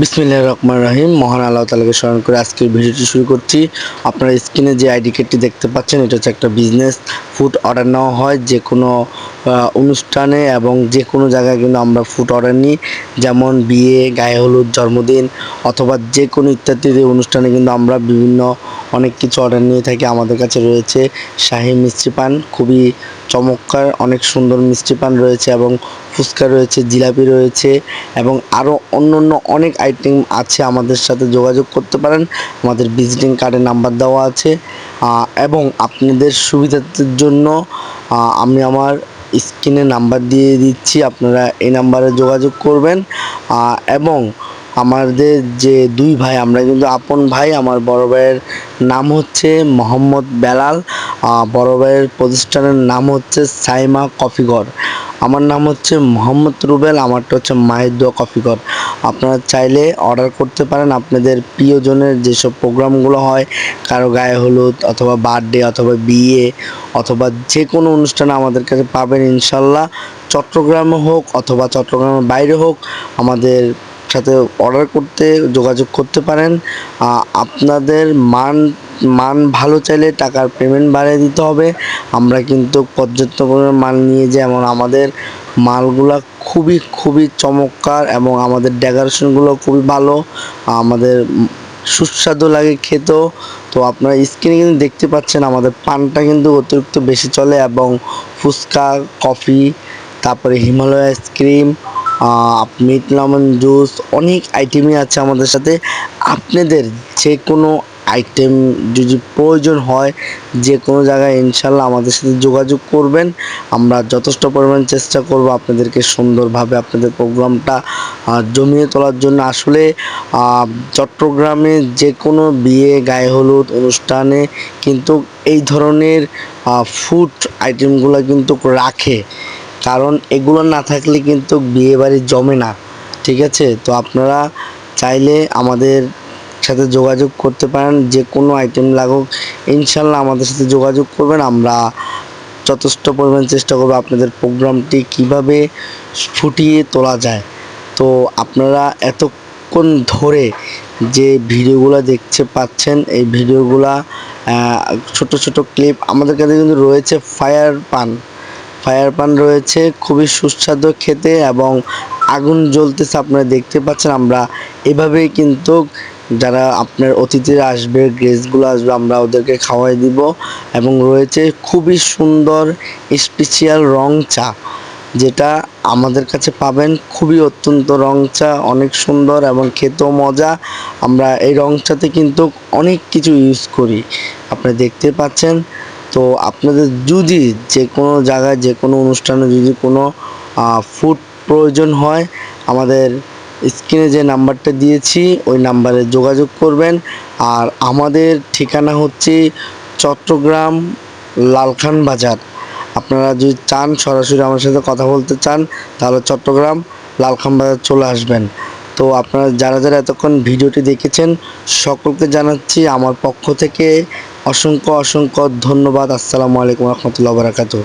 বিসমিল্লাহ রহমান রাহিম। মহান আল্লাহ তালাকে স্মরণ করে আজকের ভিডিওটি শুরু করছি। আপনারা স্ক্রিনে যে আইডি কার্ডটি দেখতে পাচ্ছেন, এটা হচ্ছে একটা বিজনেস ফুড অর্ডার নেওয়া হয়। যে কোনো অনুষ্ঠানে এবং যে কোনো জায়গায় কিন্তু আমরা ফুড অর্ডার নিই। যেমন বিয়ে, গায়ে হলুদ, জন্মদিন অথবা যে কোনো ইত্যাদি অনুষ্ঠানে কিন্তু আমরা বিভিন্ন অনেক কিছু অর্ডার নিয়ে থাকি। আমাদের কাছে রয়েছে শাহি মিষ্টি পান, খুবই চমৎকার, অনেক সুন্দর মিষ্টি পান রয়েছে এবং ফুচকা রয়েছে, জিলাপি রয়েছে এবং আরও অন্য অন্য অনেক আইটেম আছে আমাদের সাথে যোগাযোগ করতে পারেন। আমাদের ভিজিটিং কার্ডে নাম্বার দেওয়া আছে। এবং আপনাদের সুবিধার জন্য আমি আমার স্ক্রিনে নাম্বার দিয়ে দিচ্ছি, আপনারা এই নাম্বারে যোগাযোগ করবেন। এবং আমাদের যে দুই ভাই, আমরা কিন্তু আপন ভাই, আমার বড় ভাইয়ের নাম হচ্ছে মোহাম্মদ বেলাল বড় ভাইয়ের প্রতিষ্ঠানের নাম হচ্ছে সাইমা কফিঘর। আমার নাম হচ্ছে মোহাম্মদ রুবেল, আমারটা হচ্ছে মায়ের দোয়া কফিঘর। আপনারা চাইলে অর্ডার করতে পারেন আপনাদের প্রিয়জনের যেসব প্রোগ্রামগুলো হয়, কারও গায়ে হলুদ অথবা বার্থডে অথবা বিয়ে অথবা যে কোনো অনুষ্ঠানে আমাদের কাছে পাবেন ইনশাল্লাহ। চট্টগ্রামে হোক অথবা চট্টগ্রামের বাইরে হোক, আমাদের সাথে অর্ডার করতে, যোগাযোগ করতে পারেন। আপনাদের মান মান ভালো চাইলে টাকার পেমেন্ট বাড়িয়ে দিতে হবে। আমরা কিন্তু পর্যাপ্ত পরিমাণ মাল নিয়ে যাই এমন আমাদের মালগুলা খুবই খুবই চমৎকার এবং আমাদের ডেকোরেশনগুলো খুবই ভালো, আমাদের সুস্বাদু লাগে খেতেও। তো আপনারা স্ক্রিনে কিন্তু দেখতে পাচ্ছেন আমাদের পানটা কিন্তু অতিরিক্ত বেশি চলে এবং ফুচকা, কফি, তারপরে Himalaya ice cream mint lemon juice অনেক আইটেমই আছে আমাদের সাথে। আপনাদের যে কোনো আইটেম যদি প্রয়োজন হয় যে কোনো জায়গায় ইনশাল্লাহ আমাদের সাথে যোগাযোগ করবেন। আমরা যথেষ্ট পরিমাণ চেষ্টা করব আপনাদেরকে সুন্দরভাবে আপনাদের প্রোগ্রামটা জমিয়ে তোলার জন্য। আসলে চট্টগ্রামে যে কোনো বিয়ে, গায়ে হলুদ অনুষ্ঠানে কিন্তু এই ধরনের ফুড আইটেমগুলো কিন্তু রাখে। কারণ এগুলো না থাকলে কিন্তু বিয়ে বাড়ি জমে না, ঠিক আছে? তো আপনারা চাইলে আমাদের সাথে যোগাযোগ করতে পারেন, যে কোনো আইটেম লাগুক ইনশাল্লাহ আমাদের সাথে যোগাযোগ করবেন। আমরা যথেষ্ট পরিমাণ চেষ্টা করব আপনাদের প্রোগ্রামটি কীভাবে ফুটিয়ে তোলা যায়। তো আপনারা এতক্ষণ ধরে যে ভিডিওগুলো দেখতে পাচ্ছেন, এই ভিডিওগুলা ছোট ছোট ক্লিপ আমাদের কাছে কিন্তু রয়েছে ফায়ার পান ফায়ার পান রয়েছে, খুবই সুস্বাদু খেতে এবং আগুন জ্বলতেছে আপনারা দেখতে পাচ্ছেন। আমরা এভাবেই কিন্তু যারা আপনার অতিথিরা আসবে গেস্টগুলো আসবে, আমরা ওদেরকে খাওয়াই দিব এবং রয়েছে খুবই সুন্দর স্পেশাল রং চা, যেটা আমাদের কাছে পাবেন। খুবই অত্যন্ত রং চা, অনেক সুন্দর এবং খেতেও মজা। আমরা এই রং চাতে কিন্তু অনেক কিছু ইউজ করি। আপনি দেখতে পাচ্ছেন তো আপনাদের যদি যে কোনো জায়গায়, যে কোনো অনুষ্ঠানে যদি কোনো ফুড প্রয়োজন হয়, আমাদের স্ক্রিনে যে নাম্বারটা দিয়েছি, ওই নাম্বারে যোগাযোগ করবেন। আর আমাদের ঠিকানা হচ্ছে চট্টগ্রাম লালখান বাজার। আপনারা যদি চান সরাসরি আমার সাথে কথা বলতে চান, তাহলে চট্টগ্রাম লালখান বাজার চলে আসবেন। তো আপনারা যারা যারা এতক্ষণ ভিডিওটি দেখেছেন, সকলকে জানাচ্ছি আমার পক্ষ থেকে অসংখ্য অসংখ্য ধন্যবাদ। আসসালামু আলাইকুম রহমতুল্লাহ বারাকাতু